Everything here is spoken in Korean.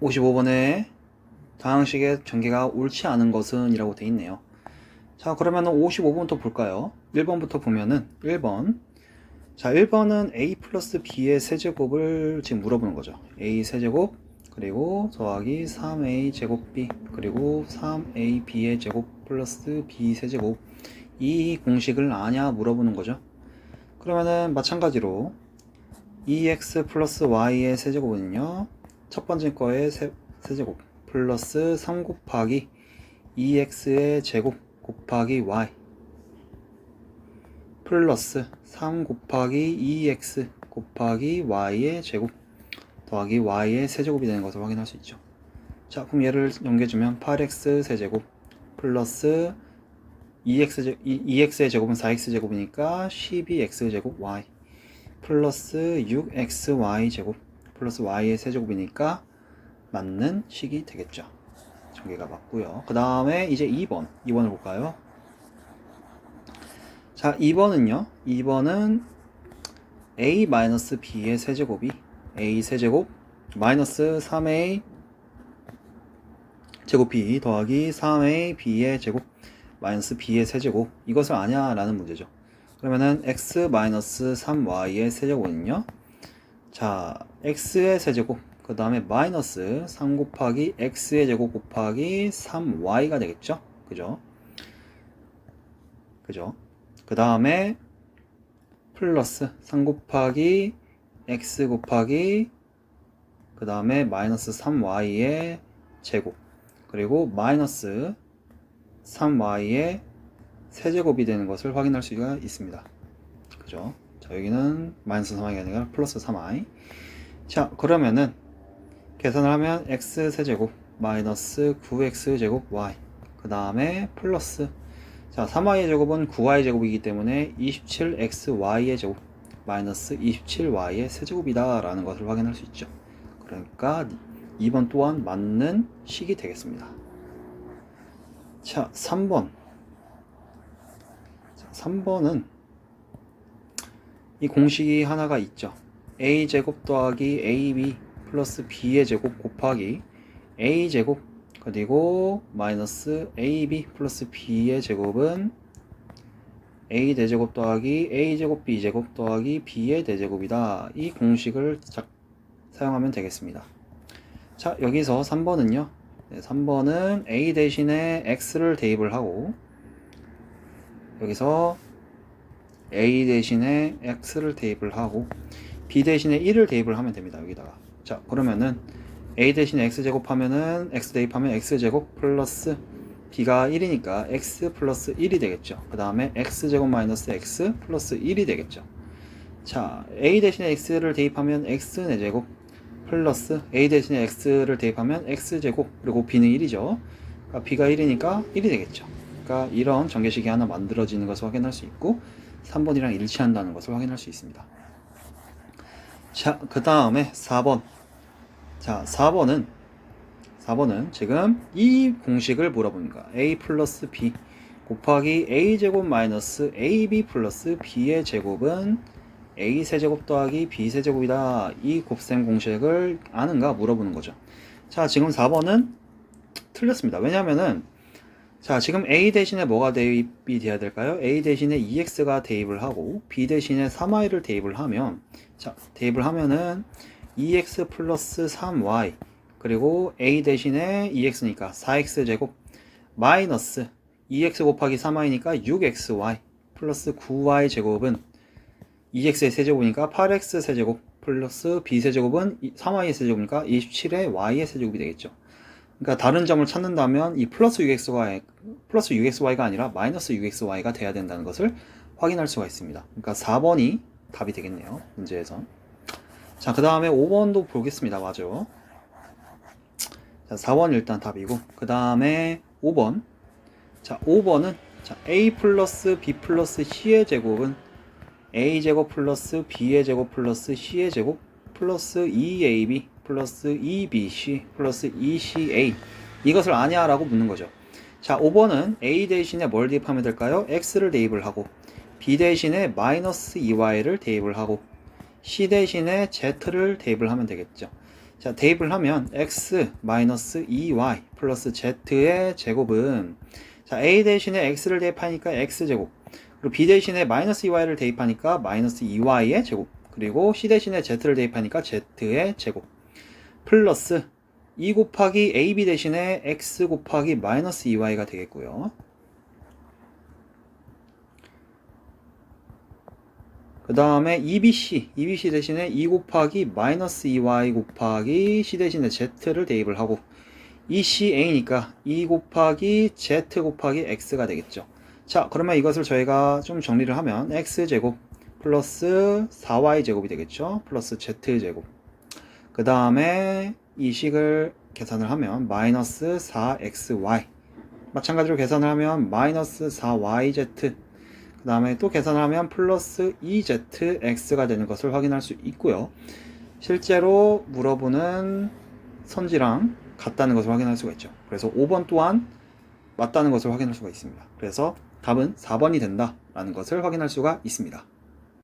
55번에 다항식의 전개가 옳지 않은 것은 이라고 돼 있네요. 자, 그러면은 55번부터 볼까요? 1번부터 보면은 1번. 자, 1번은 a 플러스 b의 세제곱을 지금 물어보는 거죠. a 세제곱 그리고 더하기 3a 제곱 b 그리고 3a b의 제곱 플러스 b 세제곱 이 공식을 아냐 물어보는 거죠. 그러면은 마찬가지로 2x 플러스 y의 세제곱은요. 첫 번째 거의 세, 세제곱. 플러스 3 곱하기 2x의 제곱 곱하기 y 플러스 3 곱하기 2x 곱하기 y의 제곱 더하기 y의 세제곱이 되는 것을 확인할 수 있죠. 자, 그럼 얘를 연계해주면 8x 세제곱 플러스 2x 제, 2x의 제곱은 4x 제곱이니까 12x 제곱 y 플러스 6xy 제곱 플러스 y의 세제곱이니까 맞는 식이 되겠죠. 전개가 맞고요. 그 다음에 이제 2번. 2번을 볼까요? 자, 2번은요. 2번은 a-b의 세제곱이 a 세제곱 마이너스 3a 제곱 b 더하기 3a b의 제곱 마이너스 b의 세제곱 이것을 아냐라는 문제죠. 그러면은 x 마이너스 3y의 세제곱은요. 자, x의 세제곱 그 다음에 마이너스 3 곱하기 x의 제곱 곱하기 3y가 되겠죠? 그죠? 그죠? 그 다음에 플러스 3 곱하기 x 곱하기 그 다음에 마이너스 3y의 제곱 그리고 마이너스 3y의 세제곱이 되는 것을 확인할 수가 있습니다. 그죠? 자, 여기는 마이너스 3y가 아니라 플러스 3y. 자, 그러면은 계산을 하면 x 세제곱 마이너스 9x 제곱 y 그 다음에 플러스. 자 3y의 제곱은 9y 제곱이기 때문에 27xy의 제곱 마이너스 27y의 세제곱이다 라는 것을 확인할 수 있죠. 그러니까 2번 또한 맞는 식이 되겠습니다. 자 3번. 자, 3번은 이 공식이 하나가 있죠 a제곱 더하기 ab 플러스 b의 제곱 곱하기 a 제곱 그리고 마이너스 ab 플러스 b의 제곱은 a 대제곱 더하기 a 제곱 b 제곱 더하기 b의 대제곱이다. 이 공식을 자, 사용하면 되겠습니다. 자 여기서 3번은요. 네, 3번은 a 대신에 x를 대입을 하고 여기서 a 대신에 x를 대입을 하고 b 대신에 1을 대입을 하면 됩니다. 여기다가 자 그러면은 a 대신에 x 제곱하면은 x 대입하면 x 제곱 플러스 b가 1이니까 x 플러스 1이 되겠죠. 그 다음에 x 제곱 마이너스 x 플러스 1이 되겠죠. 자 a 대신에 x를 대입하면 x 4제곱 플러스 a 대신에 x를 대입하면 x 제곱 그리고 b는 1이죠. 그러니까 b가 1이니까 1이 되겠죠. 그러니까 이런 전개식이 하나 만들어지는 것을 확인할 수 있고 3번이랑 일치한다는 것을 확인할 수 있습니다. 자, 그 다음에 4번. 자, 4번은 4번은 지금 이 공식을 물어보니까 a 플러스 b 곱하기 a 제곱 마이너스 ab 플러스 b의 제곱은 a 세제곱 더하기 b 세제곱이다. 이 곱셈 공식을 아는가 물어보는 거죠. 자, 지금 4번은 틀렸습니다. 왜냐면은 자, 지금 a 대신에 뭐가 대입이 돼야 될까요? a 대신에 2x가 대입을 하고 b 대신에 3y를 대입을 하면 자, 대입을 하면은 2x 플러스 3y 그리고 a 대신에 2x니까 4x 제곱 마이너스 2x 곱하기 3y니까 6xy 플러스 9y 제곱은 2x의 세제곱이니까 8x 세제곱 플러스 b 세제곱은 3y 세제곱이니까 27의 y의 세제곱이 되겠죠. 그러니까 다른 점을 찾는다면 이 플러스 6xy 플러스 6xy가 아니라 마이너스 6xy가 돼야 된다는 것을 확인할 수가 있습니다. 그러니까 4번이 답이 되겠네요. 문제에서. 자, 그 다음에 5번도 보겠습니다. 맞죠? 자, 4번 일단 답이고, 그 다음에 5번. 자, 5번은 자, a 플러스 b 플러스 c의 제곱은 a 제곱 플러스 b의 제곱 플러스 c의 제곱 플러스 2ab 플러스 2bc 플러스 2ca 이것을 아냐라고 묻는 거죠. 자, 5번은 a 대신에 뭘 대입하면 될까요? x를 대입을 하고 b 대신에 마이너스 2y를 대입을 하고 c 대신에 z를 대입을 하면 되겠죠. 자, 대입을 하면 x 마이너스 2y 플러스 z의 제곱은 자, a 대신에 x를 대입하니까 x제곱 그리고 b 대신에 마이너스 2y를 대입하니까 마이너스 2y의 제곱 그리고 c 대신에 z를 대입하니까 z의 제곱 플러스 2 곱하기 ab 대신에 x 곱하기 마이너스 2y가 되겠고요. 그 다음에 EBC, EBC 대신에 2 곱하기 마이너스 2y 곱하기 c 대신에 z를 대입을 하고 ECA니까 2 곱하기 z 곱하기 x가 되겠죠. 자, 그러면 이것을 저희가 좀 정리를 하면 x제곱 플러스 4y 제곱이 되겠죠. 플러스 z제곱. 그 다음에 이 식을 계산을 하면 마이너스 4xy 마찬가지로 계산을 하면 마이너스 4yz 그 다음에 또 계산을 하면 플러스 2zx가 되는 것을 확인할 수 있고요. 실제로 물어보는 선지랑 같다는 것을 확인할 수가 있죠. 그래서 5번 또한 맞다는 것을 확인할 수가 있습니다. 그래서 답은 4번이 된다라는 것을 확인할 수가 있습니다.